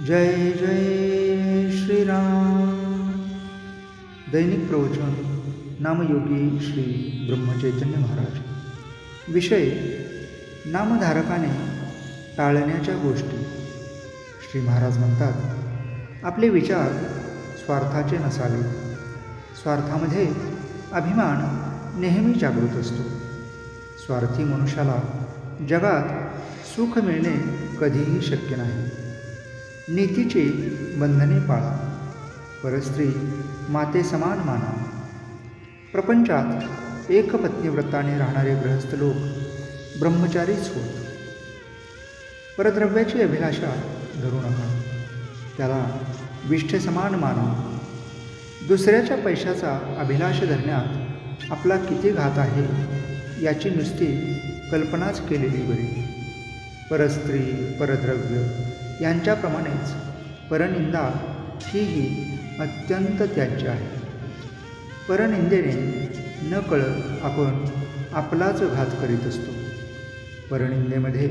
जय जय श्रीराम। दैनिक प्रवचन नामयोगी श्री ब्रह्मचैतन्य महाराज। विषय नामधारकाने टाळण्याच्या गोष्टी। श्री महाराज म्हणतात आपले विचार स्वार्थाचे नसावेत स्वार्थामध्ये अभिमान नेहमी जागृत असतो। स्वार्थी मनुष्याला जगात सुख मिळणे कधीही शक्य नाही। नीतीची बंधने पाळा. परस्त्री माते समान माना. प्रपंचात एकपत्नीव्रताने राहणारे गृहस्थ लोक ब्रह्मचारीच होत परद्रव्याची अभिलाषा धरू नका. त्याला विष्ठे समान माना. दुसऱ्याच्या पैशाचा अभिलाष धरण्यात आपला किती घात आहे याची नुसती कल्पनाच केलेली बरी. परस्त्री परद्रव्य यांच्याप्रमाणेच परनिंदा हीही अत्यंत त्याज्य आहे. परनिंदेने न कळत आपण आपलाच घात करीत असतो. परनिंदेमध्ये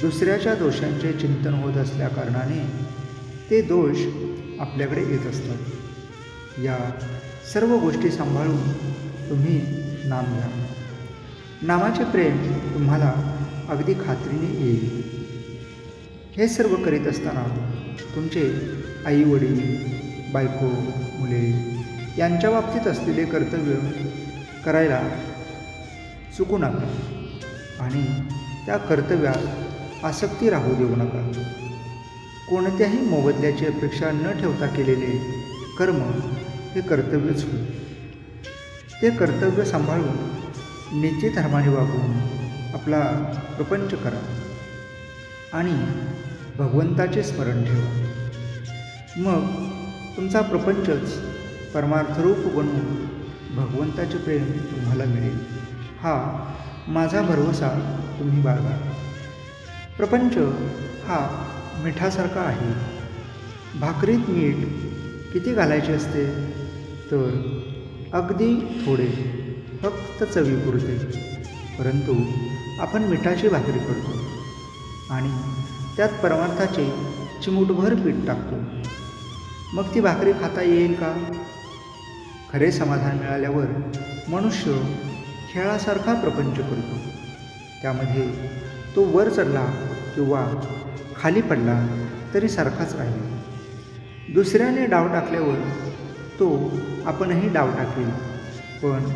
दुसऱ्याच्या दोषांचे चिंतन होत असल्याकारणाने ते दोष आपल्याकडे येत असतात. या सर्व गोष्टी सांभाळून तुम्ही नाम घ्या. नामाचे प्रेम तुम्हाला अगदी खात्रीने येईल. हे सर्व करीत असताना तुमचे आई वडील बायको मुले यांच्या बाबतीत असलेले कर्तव्य करायला चुकू नका आणि त्या कर्तव्यात आसक्ती राहू देऊ नका. कोणत्याही मोबदल्याची अपेक्षा न ठेवता केलेले कर्म हे कर्तव्यच होईल ते कर्तव्य सांभाळून नीतीधर्माने वागून आपला प्रपंच करा आणि भगवंताचे स्मरण ठेवा. मग तुमचा प्रपंचच परमार्थरूप बनवून भगवंताचे प्रेम तुम्हाला मिळेल. हा माझा भरवसा तुम्ही बाळगा. प्रपंच हा मिठासारखा आहे. भाकरीत मीठ किती घालायचे असते? तर अगदी थोडे फक्त चवीपुरते परंतु आपण मिठाची भाकरी करतो. आणि त्यात परमार्थाचे चिमूटभर पीठ टाकतो. मग ती भाकरी खाता येईल का? खरे समाधान मिळाल्यावर मनुष्य खेळासारखा प्रपंच करतो. त्यामध्ये तो वर चढला किंवा खाली पडला तरी सारखाच राहील. दुसऱ्याने डाव टाकल्यावर तो आपणही डाव टाकेल. पण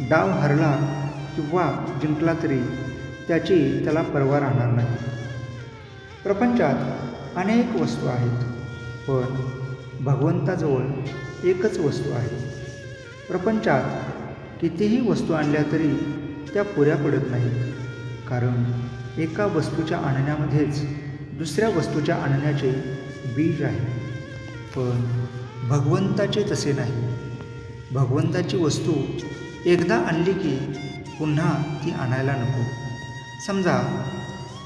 डाव हरला किंवा जिंकला तरी त्याची त्याला पर्वा राहणार नाही. प्रपंचात अनेक वस्तू आहेत पण भगवंताजवळ एकच वस्तू आहे. प्रपंचात कितीही वस्तू आणल्या तरी त्या पुऱ्या पडत नाहीत. कारण एका वस्तूच्या आणण्यामध्येच दुसऱ्या वस्तूच्या आणण्याचे बीज आहे. पण भगवंताचे तसे नाही. भगवंताची वस्तू एकदा आणली की पुन्हा ती आणायला नको. समजा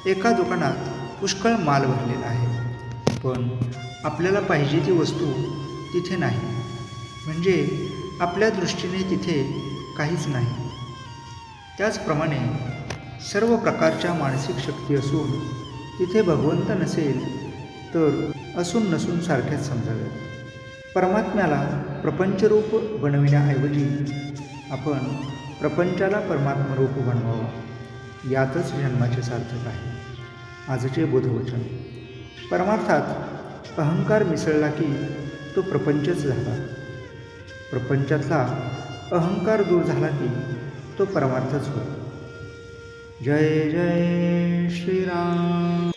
एका दुकानात पुष्कळ माल भरलेला आहे. पण आपल्याला पाहिजे ती वस्तू तिथे नाही. म्हणजे आपल्या दृष्टीने तिथे काहीच नाही. त्याचप्रमाणे सर्व प्रकारच्या मानसिक शक्ती असून तिथे भगवंत नसेल तर असून नसून सारख्याच समजाव्यात. परमात्म्याला प्रपंचरूप बनविण्याऐवजी आपण प्रपंचाला परमात्मरूप बनवावं. यातच जन्माचे सार्थक आहे. आजचे बोधवचन. परमार्थात अहंकार मिसळला की तो प्रपंचच झाला. प्रपंचातला अहंकार दूर झाला की तो परमार्थच होतो. जय जय श्रीराम.